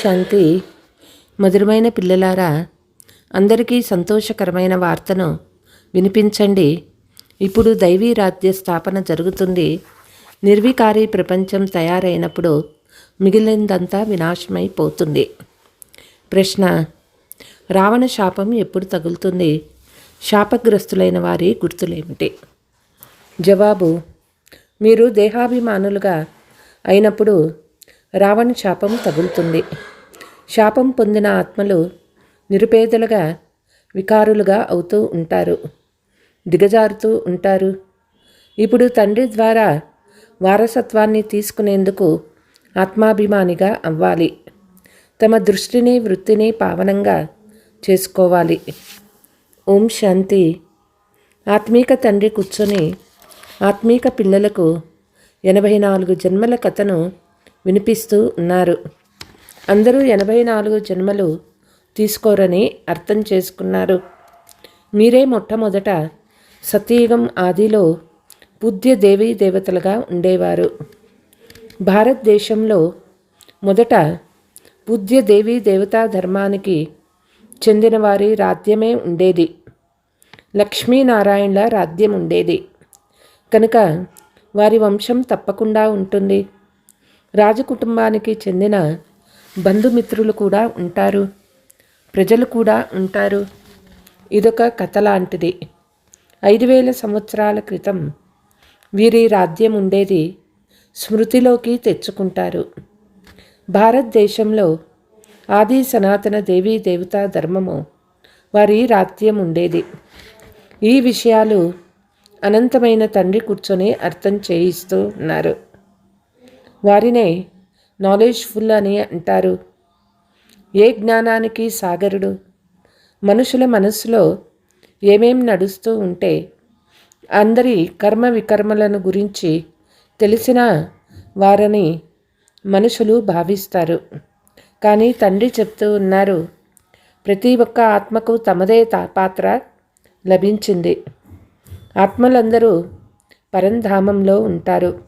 శాంతి మధురమైన పిల్లలారా అందరికీ సంతోషకరమైన వార్తను వినిపించండి. ఇప్పుడు దైవీ రాజ్య స్థాపన జరుగుతుంది. నిర్వికారి ప్రపంచం తయారైనప్పుడు మిగిలిందంతా వినాశమైపోతుంది. ప్రశ్న రావణ శాపం ఎప్పుడు తగులుతుంది? శాపగ్రస్తులైన వారి గుర్తులేమిటి? జవాబు మీరు దేహాభిమానులుగా అయినప్పుడు రావణ శాపం తగులుతుంది. శాపం పొందిన ఆత్మలు నిరుపేదలుగా వికారులుగా అవుతూ ఉంటారు. దిగజారుతూ ఉంటారు. ఇప్పుడు తండ్రి ద్వారా వారసత్వాన్ని తీసుకునేందుకు ఆత్మాభిమానిగా అవ్వాలి. తమ దృష్టిని వృత్తిని పావనంగా చేసుకోవాలి. ఓం శాంతి. ఆత్మీక తండ్రి కూర్చొని ఆత్మీక పిల్లలకు ఎనభై నాలుగు జన్మల కథను వినిపిస్తూ ఉన్నారు. అందరూ ఎనభై నాలుగు జన్మలు తీసుకోరని అర్థం చేసుకున్నారు. మీరే మొట్టమొదట సతీయుగం ఆదిలో పూజ్య దేవీ దేవతలుగా ఉండేవారు. భారతదేశంలో మొదట పూజ్య దేవీ దేవతా ధర్మానికి చెందిన వారి రాజ్యమే ఉండేది. లక్ష్మీనారాయణల రాజ్యం ఉండేది. కనుక వారి వంశం తప్పకుండా ఉంటుంది. రాజకుటుంబానికి చెందిన బంధుమిత్రులు కూడా ఉంటారు. ప్రజలు కూడా ఉంటారు. ఇదొక కథ లాంటిది. ఐదు వేల సంవత్సరాల క్రితం వీరి రాజ్యం ఉండేది స్మృతిలోకి తెచ్చుకుంటారు. భారతదేశంలో ఆది సనాతన దేవీ దేవతా ధర్మము వారి రాజ్యం ఉండేది. ఈ విషయాలు అనంతమైన తండ్రి కూర్చొని అర్థం చేయిస్తూ ఉన్నారు. వారినే నాలెడ్జ్ఫుల్ అని అంటారు. ఏ జ్ఞానానికి సాగరుడు? మనుషుల మనస్సులో ఏమేం నడుస్తూ ఉంటే అందరి కర్మ వికర్మలను గురించి తెలిసిన వారని మనుషులు భావిస్తారు. కానీ తండ్రి చెప్తూ ఉన్నారు ప్రతి ఒక్క ఆత్మకు తమదే తా- పాత్ర లభించింది. ఆత్మలందరూ పరంధామంలో ఉంటారు.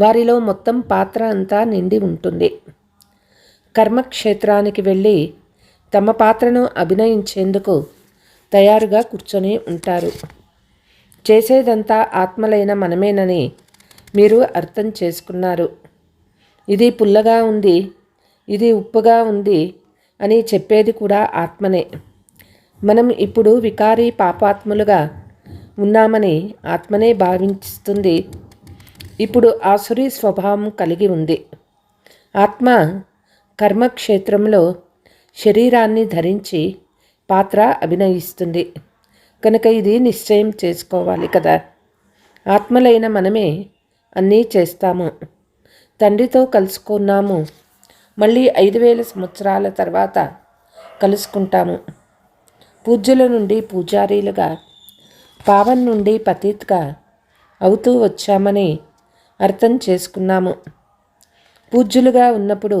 వారిలో మొత్తం పాత్ర అంతా నిండి ఉంటుంది. కర్మక్షేత్రానికి వెళ్ళి తమ పాత్రను అభినయించేందుకు తయారుగా కూర్చొని ఉంటారు. చేసేదంతా ఆత్మలైన మనమేనని మీరు అర్థం చేసుకున్నారు. ఇది పుల్లగా ఉంది ఇది ఉప్పుగా ఉంది అని చెప్పేది కూడా ఆత్మనే. మనం ఇప్పుడు వికారి పాపాత్ములుగా ఉన్నామని ఆత్మనే భావిస్తుంది. ఇప్పుడు ఆసురి స్వభావం కలిగి ఉంది. ఆత్మ కర్మక్షేత్రంలో శరీరాన్ని ధరించి పాత్ర అభినయిస్తుంది. కనుక ఇది నిశ్చయం చేసుకోవాలి కదా. ఆత్మలైన మనమే అన్నీ చేస్తాము. తండ్రితో కలుసుకున్నాము. మళ్ళీ ఐదు వేల సంవత్సరాల తర్వాత కలుసుకుంటాము. పూజ్యుల నుండి పూజారీలుగా పావన్ నుండి పతీత్గా అవుతూ వచ్చామని అర్థం చేసుకున్నాము. పూజ్యులుగా ఉన్నప్పుడు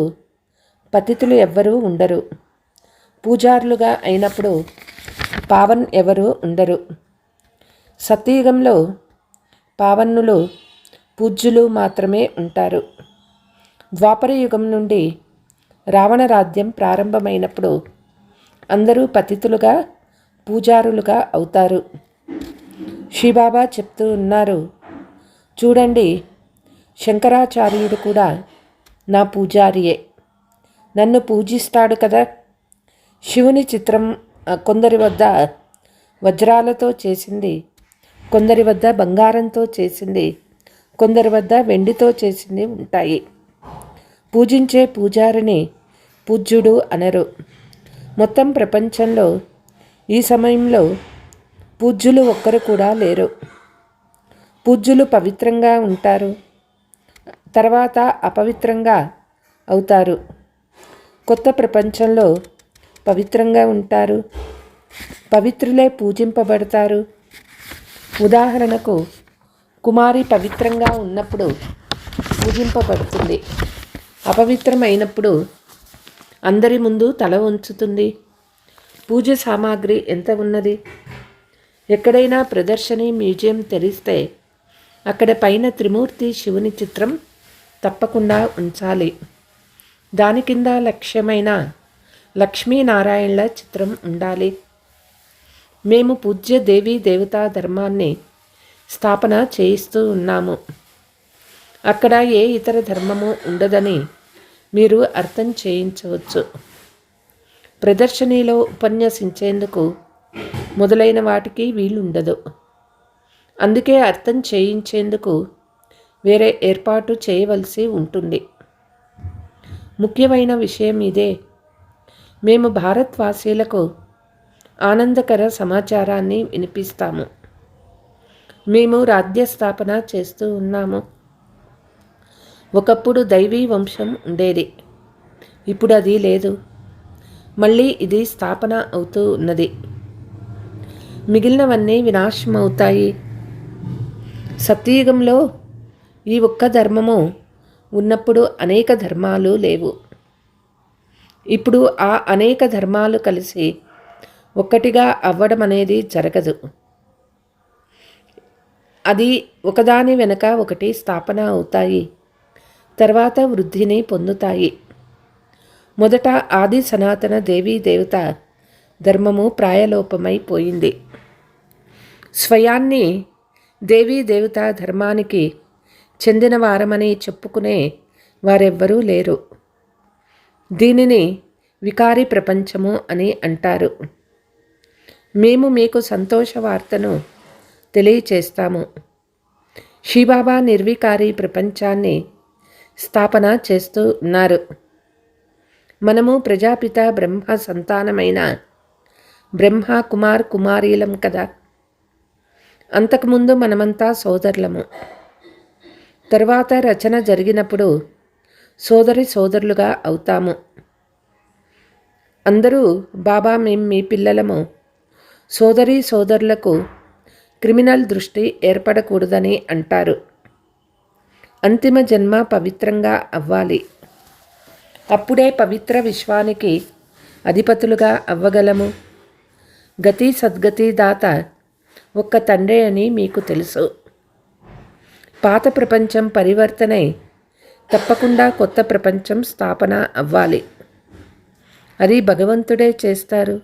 పతితులు ఎవ్వరూ ఉండరు. పూజారులుగా అయినప్పుడు పావన్ ఎవరు ఉండరు. సత్యయుగంలో పావన్నులు పూజ్యులు మాత్రమే ఉంటారు. ద్వాపర యుగం నుండి రావణరాజ్యం ప్రారంభమైనప్పుడు అందరూ పతితులుగా పూజారులుగా అవుతారు. శ్రీబాబా చెప్తూ ఉన్నారు చూడండి శంకరాచార్యుడు కూడా నా పూజారియే. నన్ను పూజిస్తాడు కదా. శివుని చిత్రం కొందరి వద్ద వజ్రాలతో చేసింది కొందరి వద్ద బంగారంతో చేసింది కొందరి వద్ద వెండితో చేసింది ఉంటాయి. పూజించే పూజారిని పూజ్యుడు అనరు. మొత్తం ప్రపంచంలో ఈ సమయంలో పూజ్యులు ఒక్కరు కూడా లేరు. పూజ్యులు పవిత్రంగా ఉంటారు. తర్వాత అపవిత్రంగా అవుతారు. కొత్త ప్రపంచంలో పవిత్రంగా ఉంటారు. పవిత్రులే పూజింపబడతారు. ఉదాహరణకు కుమారి పవిత్రంగా ఉన్నప్పుడు పూజింపబడుతుంది. అపవిత్రమైనప్పుడు అందరి ముందు తల ఉంచుతుంది పూజ సామాగ్రి ఎంత ఉన్నది? ఎక్కడైనా ప్రదర్శని మ్యూజియం తెరిస్తే అక్కడ పైన త్రిమూర్తి శివుని చిత్రం తప్పకుండా ఉంచాలి. దాని కింద లక్ష్యమైన లక్ష్మీనారాయణల చిత్రం ఉండాలి. మేము పూజ్య దేవీ దేవతా ధర్మాన్ని స్థాపన చేయిస్తూ ఉన్నాము. అక్కడ ఏ ఇతర ధర్మము ఉండదని మీరు అర్థం చేయించవచ్చు. ప్రదర్శనలో ఉపన్యసించేందుకు మొదలైన వాటికి వీలుండదు. అందుకే అర్థం చేయించేందుకు వేరే ఏర్పాటు చేయవలసి ఉంటుంది. ముఖ్యమైన విషయం ఇదే. మేము భారత్వాసీలకు ఆనందకర సమాచారాన్ని వినిపిస్తాము. మేము రాజ్యస్థాపన చేస్తూ ఉన్నాము. ఒకప్పుడు దైవీ వంశం ఉండేది. ఇప్పుడు అది లేదు. మళ్ళీ ఇది స్థాపన అవుతూ ఉన్నది. మిగిలినవన్నీ వినాశమవుతాయి. సత్యయుగంలో ఈ ఒక్క ధర్మము ఉన్నప్పుడు అనేక ధర్మాలు లేవు. ఇప్పుడు ఆ అనేక ధర్మాలు కలిసి ఒక్కటిగా అవ్వడం అనేది జరగదు. అది ఒకదాని వెనక ఒకటి స్థాపన అవుతాయి. తర్వాత వృద్ధిని పొందుతాయి. మొదట ఆది సనాతన దేవీ దేవత ధర్మము ప్రాయలోపమైపోయింది స్వయాన్ని దేవీ దేవతా ధర్మానికి చెందిన వారమని చెప్పుకునే వారెవ్వరూ లేరు. దీనిని వికారి ప్రపంచము అని అంటారు. మేము మీకు సంతోష వార్తను తెలియచేస్తాము. శివబాబా నిర్వికారి ప్రపంచాన్ని స్థాపన చేస్తూ ఉన్నారు. మనము ప్రజాపిత బ్రహ్మ సంతానమైన బ్రహ్మ కుమార్ కుమారీలం కదా. అంతకుముందు మనమంతా సోదరులము. తర్వాత రచన జరిగినప్పుడు సోదరి సోదరులుగా అవుతాము. అందరూ బాబా మేం మీ పిల్లలము. సోదరి సోదరులకు క్రిమినల్ దృష్టి ఏర్పడకూడదని అంటారు. అంతిమ జన్మ పవిత్రంగా అవ్వాలి. అప్పుడే పవిత్ర విశ్వానికి అధిపతులుగా అవ్వగలము. గతి సద్గతి దాత ఒక్క తండ్రి అని మీకు తెలుసు. పాత ప్రపంచం పరివర్తనై తప్పకుండా కొత్త ప్రపంచం స్థాపన అవ్వాలి. అది భగవంతుడే చేస్తారు.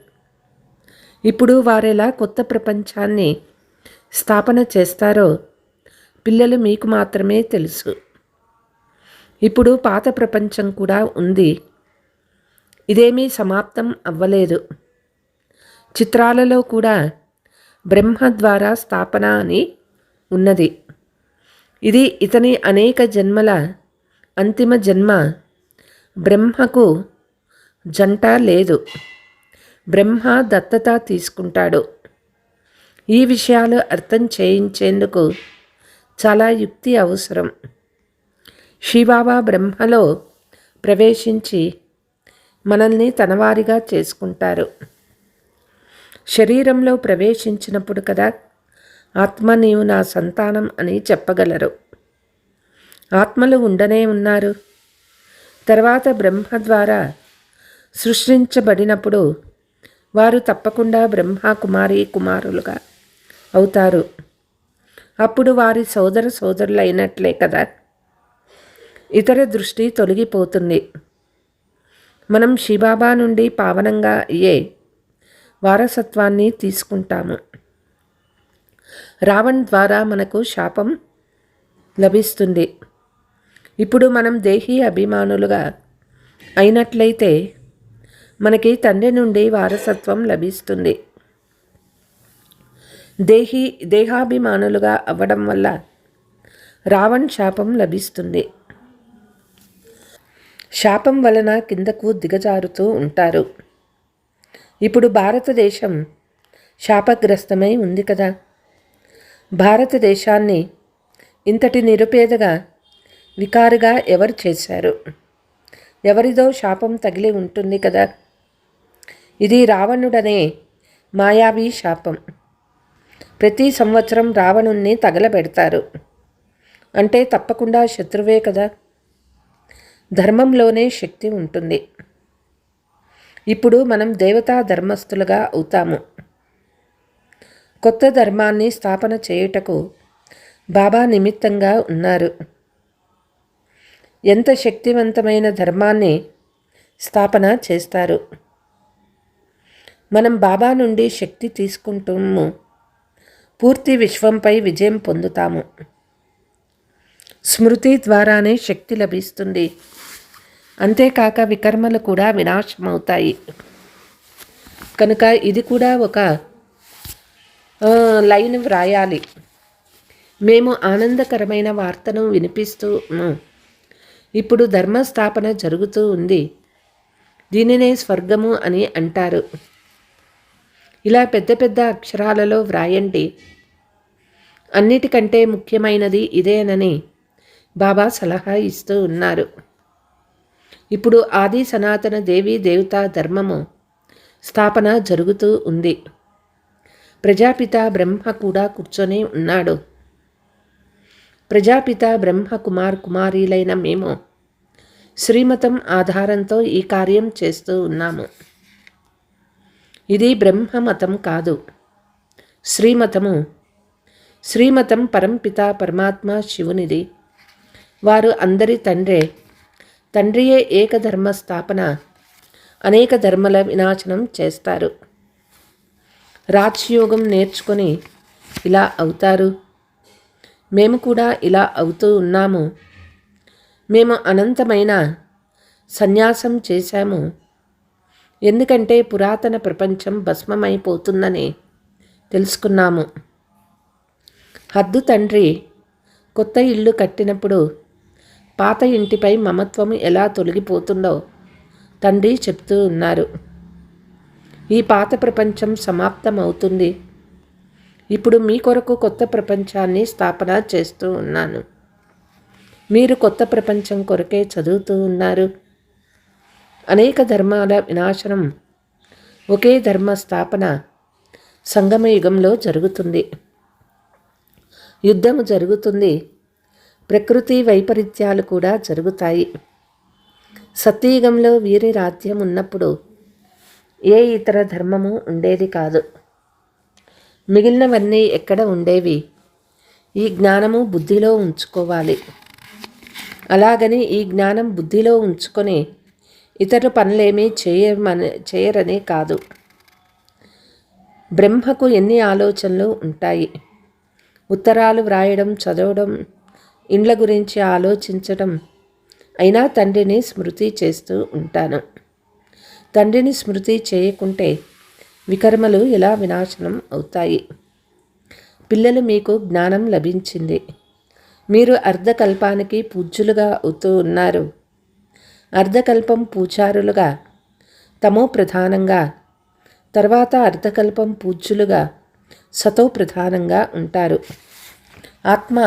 ఇప్పుడు వారెలా కొత్త ప్రపంచాన్ని స్థాపన చేస్తారో పిల్లలు మీకు మాత్రమే తెలుసు. ఇప్పుడు పాత ప్రపంచం కూడా ఉంది. ఇదేమీ సమాప్తం అవ్వలేదు. చిత్రాలలో కూడా బ్రహ్మ ద్వారా స్థాపన అని ఉన్నది. ఇది ఇతని అనేక జన్మల అంతిమ జన్మ. బ్రహ్మకు జంట లేదు. బ్రహ్మ దత్తత తీసుకుంటాడు. ఈ విషయాలు అర్థం చేయించేందుకు చాలా యుక్తి అవసరం. శివాబా బ్రహ్మలో ప్రవేశించి మనల్ని తనవారిగా చేసుకుంటారు. శరీరంలో ప్రవేశించినప్పుడు కదా ఆత్మ నీవు నా సంతానం అని చెప్పగలరు. ఆత్మలు ఉండనే ఉన్నారు. తర్వాత బ్రహ్మ ద్వారా సృష్టించబడినప్పుడు వారు తప్పకుండా బ్రహ్మ కుమారి కుమారులుగా అవుతారు. అప్పుడు వారి సోదర సోదరులైనట్లే కదా? ఇతర దృష్టి తొలగిపోతుంది. మనం శిబాబా నుండి పావనంగా అయ్యే వారసత్వాన్ని తీసుకుంటాము. రావణ్ ద్వారా మనకు శాపం లభిస్తుంది. ఇప్పుడు మనం దేహీ అభిమానులుగా అయినట్లయితే మనకి తండ్రి నుండి వారసత్వం లభిస్తుంది. దేహి దేహాభిమానులుగా అవ్వడం వల్ల రావణ్ శాపం లభిస్తుంది. శాపం వలన కిందకు దిగజారుతూ ఉంటారు. ఇప్పుడు భారతదేశం శాపగ్రస్తమై ఉంది కదా. భారతదేశాన్ని ఇంతటి నిరుపేదగా వికారుగా ఎవరు చేశారు? ఎవరిదో శాపం తగిలి ఉంటుంది కదా? ఇది రావణుడనే మాయావి శాపం. ప్రతి సంవత్సరం రావణుణ్ణి తగలబెడతారు. అంటే తప్పకుండా శత్రువే కదా? ధర్మంలోనే శక్తి ఉంటుంది. ఇప్పుడు మనం దేవతా ధర్మస్థులుగా అవుతాము. కొత్త ధర్మాన్ని స్థాపన చేయుటకు బాబా నిమిత్తంగా ఉన్నారు. ఎంత శక్తివంతమైన ధర్మాన్ని స్థాపన చేస్తారు. మనం బాబా నుండి శక్తి తీసుకుంటాము పూర్తి విశ్వంపై విజయం పొందుతాము. స్మృతి ద్వారానే శక్తి లభిస్తుంది. అంతేకాక వికర్మలు కూడా వినాశమవుతాయి. కనుక ఇది కూడా ఒక లైన్ వ్రాయాలి. మేము ఆనందకరమైన వార్తను వినిపిస్తూ ఇప్పుడు ధర్మస్థాపన జరుగుతూ ఉంది. దీనినే స్వర్గము అని అంటారు. ఇలా పెద్ద పెద్ద అక్షరాలలో వ్రాయండి. అన్నిటికంటే ముఖ్యమైనది ఇదేనని బాబా సలహా ఇస్తూ ఉన్నారు. ఇప్పుడు ఆది సనాతన దేవీ దేవతా ధర్మము స్థాపన జరుగుతూ ఉంది. ప్రజాపిత బ్రహ్మ కూడా కూర్చొని ఉన్నాడు. ప్రజాపిత బ్రహ్మ కుమార్ కుమారీలైన మేము శ్రీమతం ఆధారంతో ఈ కార్యం చేస్తూ ఉన్నాము. ఇది బ్రహ్మమతం కాదు. శ్రీమతము శ్రీమతం పరంపిత పరమాత్మ శివునిది. వారు అందరి తండ్రే తండ్రియే ఏకధర్మ స్థాపన అనేక ధర్మల వినాశనం చేస్తారు. రాజ్యోగం నేర్చుకొని ఇలా అవుతారు. మేము కూడా ఇలా అవుతూ ఉన్నాము. మేము అనంతమైన సన్యాసం చేశాము. ఎందుకంటే పురాతన ప్రపంచం భస్మమైపోతుందని తెలుసుకున్నాము. హద్దు తండ్రి కొత్త ఇల్లు కట్టినప్పుడు పాత ఇంటిపై మమత్వం ఎలా తొలగిపోతుందో తండ్రి చెప్తూ ఉన్నారు. ఈ పాత ప్రపంచం సమాప్తమవుతుంది. ఇప్పుడు మీ కొరకు కొత్త ప్రపంచాన్ని స్థాపన చేస్తూ ఉన్నాను. మీరు కొత్త ప్రపంచం కొరకే చదువుతూ ఉన్నారు. అనేక ధర్మాల వినాశనం ఒకే ధర్మ స్థాపన సంగమ యుగంలో జరుగుతుంది. యుద్ధము జరుగుతుంది. ప్రకృతి వైపరీత్యాలు కూడా జరుగుతాయి. సత్యయుగంలో వీరి రాజ్యం ఉన్నప్పుడు ఏ ఇతర ధర్మము ఉండేది కాదు. మిగిలినవన్నీ ఎక్కడ ఉండేవి? ఈ జ్ఞానము బుద్ధిలో ఉంచుకోవాలి. అలాగని ఈ జ్ఞానం బుద్ధిలో ఉంచుకొని ఇతర పనులేమీ చేయమని చేయరనే కాదు. బ్రహ్మకు ఎన్ని ఆలోచనలు ఉంటాయి? ఉత్తరాలు వ్రాయడం చదవడం ఇండ్ల గురించి ఆలోచించడం అయినా తండ్రిని స్మృతి చేస్తూ ఉంటాను. తండ్రిని స్మృతి చేయకుంటే వికర్మలు ఎలా వినాశనం అవుతాయి? పిల్లలు మీకు జ్ఞానం లభించింది. మీరు అర్ధకల్పానికి పూజ్యులుగా అవుతూ ఉన్నారు. అర్ధకల్పం పూజారులుగా తమో ప్రధానంగా తర్వాత అర్ధకల్పం పూజ్యులుగా సతో ప్రధానంగా ఉంటారు. ఆత్మ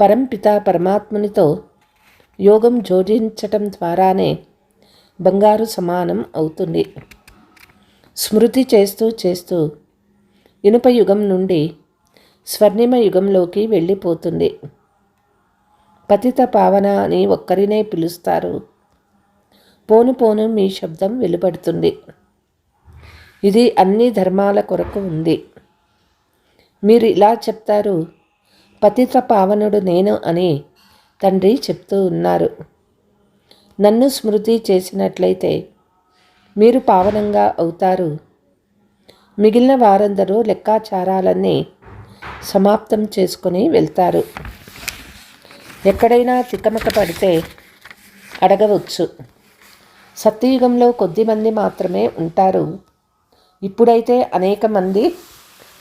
పరంపిత పరమాత్మునితో యోగం జోడించటం ద్వారానే బంగారు సమానం అవుతుంది. స్మృతి చేస్తూ చేస్తూ ఇనుప యుగం నుండి స్వర్ణిమ యుగంలోకి వెళ్ళిపోతుంది. పతిత పావన అని ఒక్కరినే పిలుస్తారు. పోను పోను మీ శబ్దం వెలువడుతుంది ఇది అన్ని ధర్మాల కొరకు ఉంది. మీరు ఇలా చెప్తారు పతిత పావనుడు నేను అని తండ్రి చెప్తూ ఉన్నారు. నన్ను స్మృతి చేసినట్లయితే మీరు పావనంగా అవుతారు. మిగిలిన వారందరూ లెక్కాచారాలన్నీ సమాప్తం చేసుకొని వెళ్తారు. ఎక్కడైనా తిక్కమక పడితే అడగవచ్చు. సత్యయుగంలో కొద్దిమంది మాత్రమే ఉంటారు. ఇప్పుడైతే అనేక మంది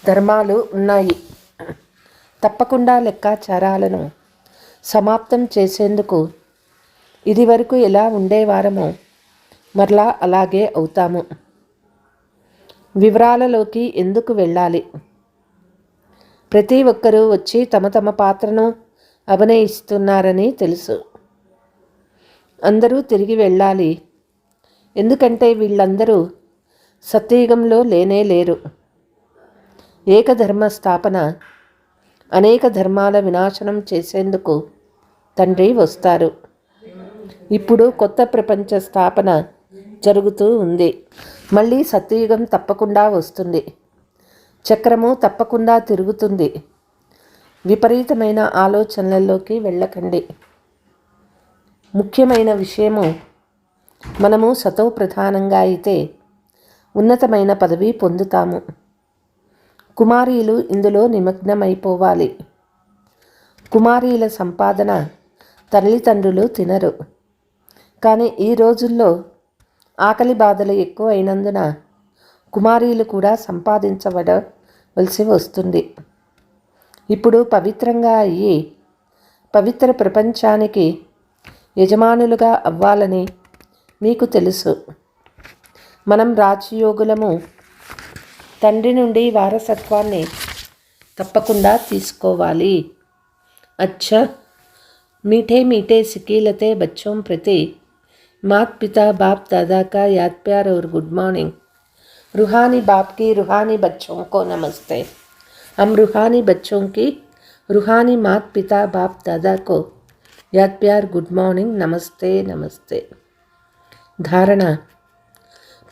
ధర్మాలు ఉన్నాయి. తప్పకుండా లెక్కాచారాలను సమాప్తం చేసేందుకు ఇది వరకు ఎలా ఉండేవారమో మరలా అలాగే అవుతాము. వివరాలలోకి ఎందుకు వెళ్ళాలి? ప్రతి ఒక్కరూ వచ్చి తమ తమ పాత్రను అభినయిస్తున్నారని తెలుసు. అందరూ తిరిగి వెళ్ళాలి. ఎందుకంటే వీళ్ళందరూ సత్యయుగంలో లేనే లేరు. ఏకధర్మ స్థాపన అనేక ధర్మాల వినాశనం చేసేందుకు తండ్రి వస్తారు. ఇప్పుడు కొత్త ప్రపంచ స్థాపన జరుగుతూ ఉంది. మళ్ళీ సత్యయుగం తప్పకుండా వస్తుంది. చక్రము తప్పకుండా తిరుగుతుంది. విపరీతమైన ఆలోచనలలోకి వెళ్ళకండి. ముఖ్యమైన విషయము మనము సతో ప్రధానంగా అయితే ఉన్నతమైన పదవి పొందుతాము. కుమారీలు ఇందులో నిమగ్నమైపోవాలి. కుమారీల సంపాదన తల్లిదండ్రులు తినరు. కానీ ఈ రోజుల్లో ఆకలి బాధలు ఎక్కువ అయినందున కుమారీలు కూడా సంపాదించబడవలసి వస్తుంది. ఇప్పుడు పవిత్రంగా అయ్యి పవిత్ర ప్రపంచానికి యజమానులుగా అవ్వాలని మీకు తెలుసు. మనం రాజయోగులము తండ్రి నుండి వారసత్వాన్ని తప్పకుండా తీసుకోవాలి. అచ్చ! మీఠే మీఠే సికీలతే బచ్చోం ప్రతి मात पिता बाप दादा का याद प्यार और गुड मॉर्निंग रूहानी बाप की रूहानी बच्चों को नमस्ते हम रूहानी बच्चों की रूहानी मात पिता बाप दादा को याद प्यार गुड मॉर्निंग నమస్తే నమస్తే ధారణ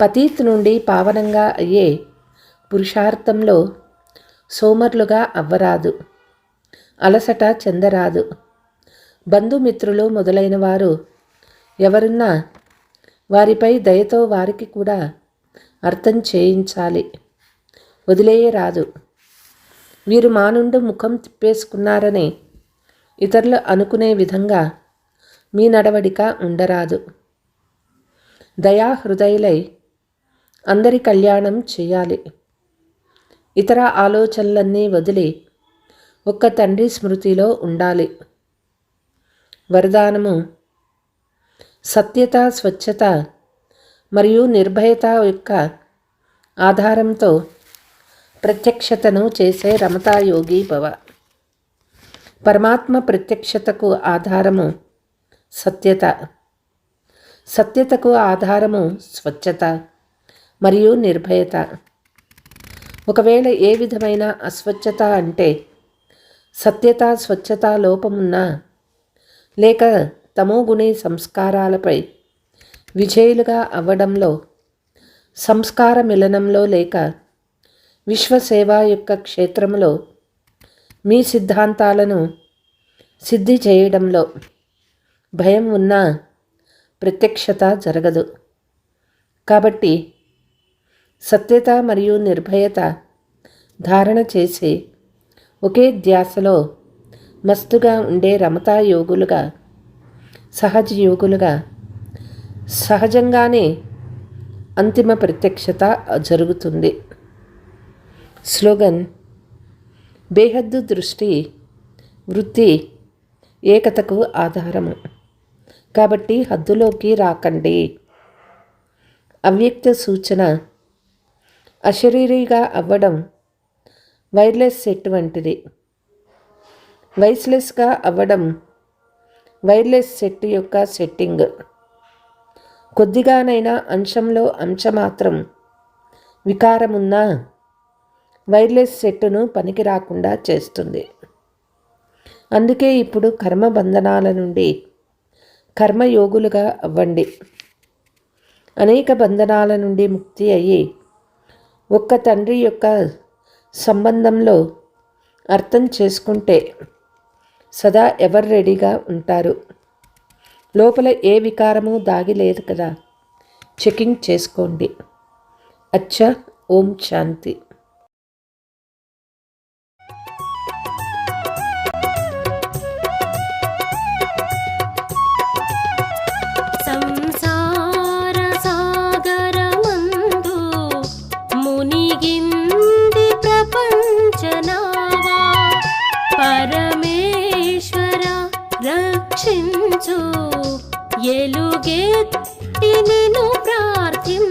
పతీత్ నుండి పావనంగా అయ్యే పురుషార్థంలో సోమర్లుగా అవ్వరాదు అలసట చెందరాదు బంధుమిత్రులు మొదలైన వారు ఎవరున్నా వారిపై దయతో వారికి కూడా అర్థం చేయించాలి. వదిలేయరాదు. వీరు మా నుండి ముఖం తిప్పేసుకున్నారని ఇతరులు అనుకునే విధంగా మీ నడవడిక ఉండరాదు. దయా హృదయలై అందరి కళ్యాణం చేయాలి. ఇతర ఆలోచనలన్నీ వదిలి ఒక్క తండ్రి స్మృతిలో ఉండాలి. వరదానము సత్యత స్వచ్ఛత మరియు నిర్భయత యొక్క ఆధారంతో ప్రత్యక్షతను చేసే రమతా యోగి భవ. పరమాత్మ ప్రత్యక్షతకు ఆధారము సత్యత. సత్యతకు ఆధారము స్వచ్ఛత మరియు నిర్భయత. ఒకవేళ ఏ విధమైన అస్వచ్ఛత అంటే సత్యత స్వచ్ఛత లోపమున్నా లేక తమోగుణి సంస్కారాలపై విజయులుగా అవ్వడంలో సంస్కార మిలనంలో లేక విశ్వసేవ యొక్క క్షేత్రంలో మీ సిద్ధాంతాలను సిద్ధి చేయడంలో భయం ఉన్న ప్రత్యక్షత జరగదు. కాబట్టి సత్యత మరియు నిర్భయత ధారణ చేసి ఒకే ధ్యాసలో మస్తుగా ఉండే రమతా యోగులుగా సహజ యోగులుగా సహజంగానే అంతిమ ప్రత్యక్షత జరుగుతుంది. స్లోగన్ బేహద్దు దృష్టి వృత్తి ఏకతకు ఆధారము. కాబట్టి హద్దులోకి రాకండి. అవ్యక్త సూచన అశరీరిగా అవ్వడం వైర్లెస్ సెట్ వంటిది. వైస్లెస్గా అవ్వడం వైర్లెస్ సెట్ యొక్క సెట్టింగ్. కొద్దిగానైనా అంశంలో అంశమాత్రం వికారమున్నా వైర్లెస్ సెట్టును పనికి రాకుండా చేస్తుంది. అందుకే ఇప్పుడు కర్మబంధనాల నుండి కర్మయోగులుగా అవ్వండి. అనేక బంధనాల నుండి ముక్తి అయ్యి ఒక్క తండ్రి యొక్క సంబంధంలో అర్థం చేసుకుంటే సదా ఎవరు రెడీగా ఉంటారు? లోపల ఏ వికారము దాగి లేదు కదా. చెకింగ్ చేసుకోండి. అచ్చా ఓం శాంతి. ఎలుగెత్తి నేను ప్రార్థిం